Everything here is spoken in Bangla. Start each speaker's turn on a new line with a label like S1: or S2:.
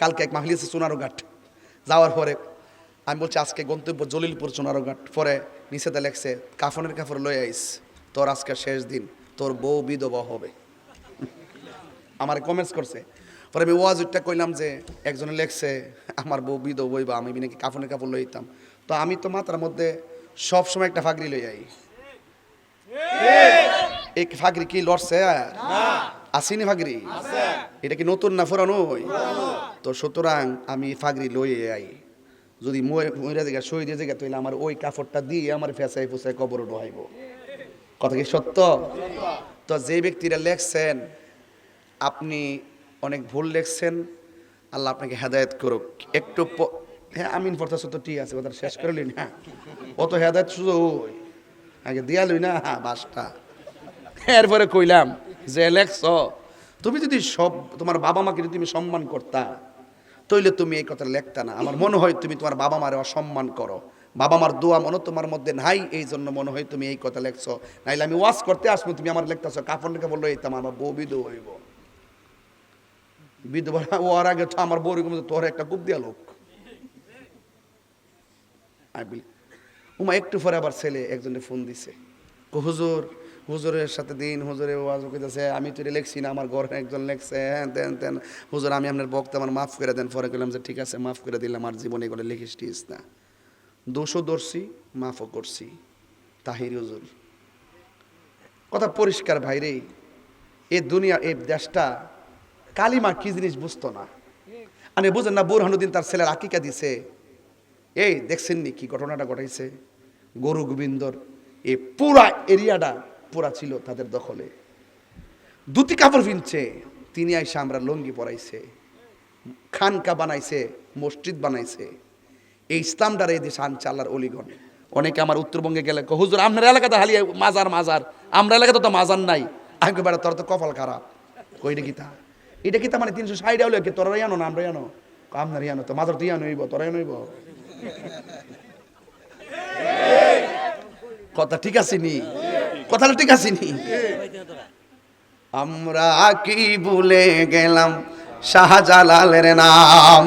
S1: কালকে এক মাহলি আছে সোনারো ঘাট যাওয়ার পরে আমি বলছি আজকে গন্তব্য জলিলপুর সোনারো ঘাট পরে নিচেতে লেখছে কাফনের কাপড় লয়ে আইস। তোর আজকে শেষ দিন। তোর বউ বিধবা হবে। আমার কমেন্টস করছে। পরে আমি ওয়াজ উঠটা কইলাম যে একজনে লেখছে আমার বউ বিধবা হইবা আমি নাকি কাফনের কাপড় লইতাম তো আমি তো মাত্রার মধ্যে সব সময় একটা ফাগরি লই আই এই ফাগরি কি লড়ছে? আসিনি ফাগরি? এটা কি নতুন না ফোরানো তো সুতরাং আমি ফাগরি লইয়ে আই। যদি মহিলা জায়গা শহীদ জায়গা তাহলে আমার ওই কাপড়টা দিয়ে আমার ফেসাই ফুসাই কবর ডোহাইব। কথা কি সত্য? তো যে ব্যক্তিরা লেখছেন, আপনি অনেক ভুল লেখছেন, আল্লাহ আপনাকে হেদায়েত করুক। একটু হ্যাঁ আমিন পড়তেছ তো ঠিক আছে কথা শেষ করে লিন হ্যাঁ। অত হেদায়ত শুধু আগে দিয়া লই না হ্যাঁ বাসটা। এরপরে কইলাম যে লেখছ। তুমি যদি সব তোমার বাবা মাকে যদি তুমি সম্মান করতা, তইলে তুমি এই কথা লেখতা না। আমার মনে হয় তুমি তোমার বাবা মারে অসম্মান করো। বাবা মার দোয়া মনে তোমার মধ্যে নাই, এই জন্য মনে হয় তুমি এই কথা লেখছো। নাইলে আমি ওয়াশ করতে আসব, তুমি আমার লেখতেছো। কাপড় বলল এইতাম আমার বউ বিধু হইব। বিধবা ও আর আগে তো আমার বউ তোর একটা কুপ দিয়া লোক। উমা, একটু পরে আবার ছেলে একজনের ফোন দিছে। হুজুর হুজুরের সাথে দিন হুজুরে ওয়াজ কইতেছে, আমি তো লেখছি না, আমার ঘরে একজন লেখছে। হ্যাঁ তেন তেন হুজুর, আমি আপনার বক্তা, আমার মাফ করে দেন। পরে কইলাম যে, ঠিক আছে, মাফ করে দিলাম, আর জীবনে এগুলো লিখিস টিস না। দোষও ধরছি, মাফও করছি। তাহির হুজুর। কথা পরিষ্কার ভাইরে এ দুনিয়া এই দেশটা কালিমা কি জিনিস বুঝতো না। মানে বুঝেন না, বুরহানুদ্দিন তার ছেলের আকিকা দিছে। এই, দেখছেন নি কি ঘটনাটা ঘটাইছে? গরু গোবিন্দর এই পুরা এরিয়াটা পুরা ছিল তাদের দখলে। দুটি কাপড় কিনছে তিনি আইসা আমরা লঙ্গি পরাইছে, খানকা বানাইছে, মসজিদ বানাইছে। এই ইসলামটার এই দেশ আনছে অলিগণ। অনেকে আমার উত্তরবঙ্গে গেলে হুজুর, আপনার এলাকাতে হালিয়া মাজার মাজার। আমরা এলাকাতে তো মাজার নাই। আগে বেড়া তোর তো কপাল খারাপ। কই কইটা গীতা এটা গীতা মানে তিনশো ষাট হলে কি তোরা জানো না, আমরা জানো আপনার জানো তো, মাজার তুই জানো হইব, তোরা জানো কথা ঠিক আছে নি? কথাটা ঠিক আছে নি আমরা কি ভুলে গেলাম শাহজালালের নাম?